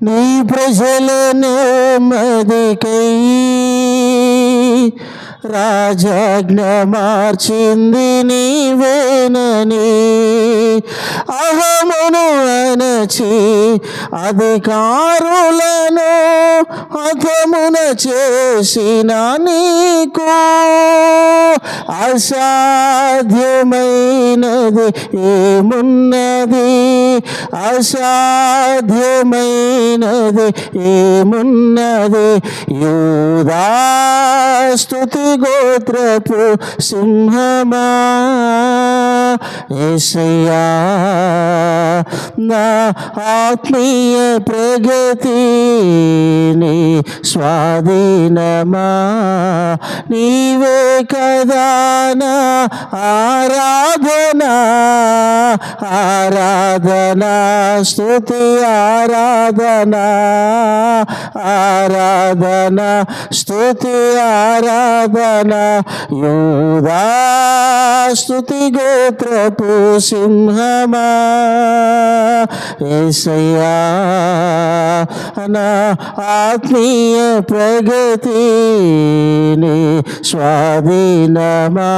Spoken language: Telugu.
నీ ప్రజలనే మదికై రాజాజ్ఞ మార్చింది నీ అనచి అధికారులను హతమున చేసిన నీకు అసాధ్యమైనది ఏమున్నది? అసాధ్యమైనది ఏమున్నది? యూదా స్తుతి గోత్రపు సింహమా? ఏసయ్యా నా ఆత్మీయ ప్రగతి స్వాధీనమా? నీవే కదానా ఆరాధనా? ఆరాధనా స్థుతి ఆరాధనా? ఆరాధనా స్థుతి ఆరాధనా? ఆరాధన యూదా స్తుతి గోత్రపు సింహమా? ఏసయ్యా నా ఆత్మీయ ప్రగతి స్వాధీనమా?